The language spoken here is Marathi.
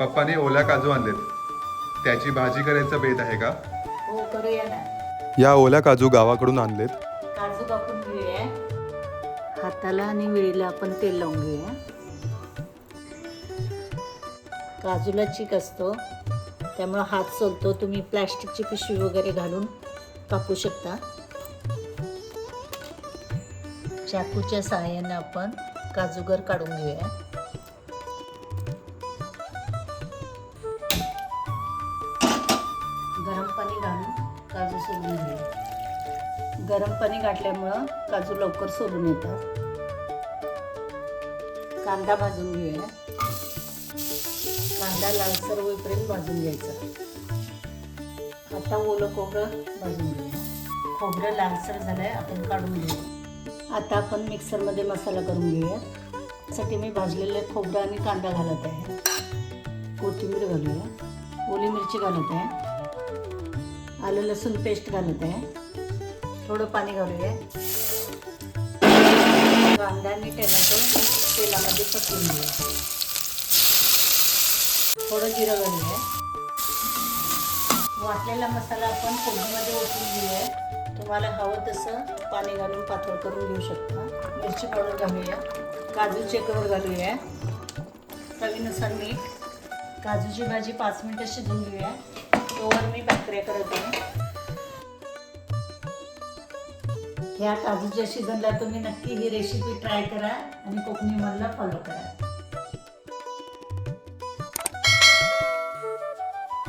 पप्पाने ओल्या काजू आणलेत. त्याची भाजी करायचा बेत आहे का? हो करूया ना. या ओल्या काजू गावाकडून आणलेत. काजू कापून घेऊया. हाताला आणि विळीला आपण तेल लावून घेऊया. काजूला चीक असतो. त्यामुळं हात सोलतो. तुम्ही प्लॅस्टिकची पिशवी वगैरे घालून कापू शकता. चाकूच्या सहाय्याने आपण काजूगर काढून घेऊया. गरम पाणी घालून काजू सोलून घे गरम पाणी घातल्यामुळं काजू लवकर सोलून येतात. कांदा भाजून घेऊया. कांदा लालसर होईपर्यंत भाजून घ्यायचा. आता ओलं खोबरं भाजून घेऊया. खोबरं लालसर झालंय आपण काढून घेऊया आता आपण मिक्सरमध्ये मसाला करून घेऊया. त्यासाठी मी भाजलेले खोबरं आणि कांदा घालत आहे. कोथिंबीर घालूया. ओली मिरची घालत आहे. आलं लसूण पेस्ट घालत आहे. थोडं पाणी घालूया. कांदा आणि टोमॅटो तेलामध्ये पकवून घेऊया. थोडं जिरं घालूया. वाटलेला मसाला आपण फोडणीमध्ये ओतून घेऊया. तुम्हाला हवं तसं पाणी घालून पातळ करून घेऊ शकता. मिरची पावडर घालूया. काजूचे कवर घालूया. चवीनुसार मीठ. काजूची भाजी पाच मिनटं शिजून घेऊया. तोवर मी भाकऱ्या करत आहे. ह्या काजूच्या सीझनला तुम्ही नक्की ही रेसिपी ट्राय करा आणि कोकणी मधला फॉलो करा.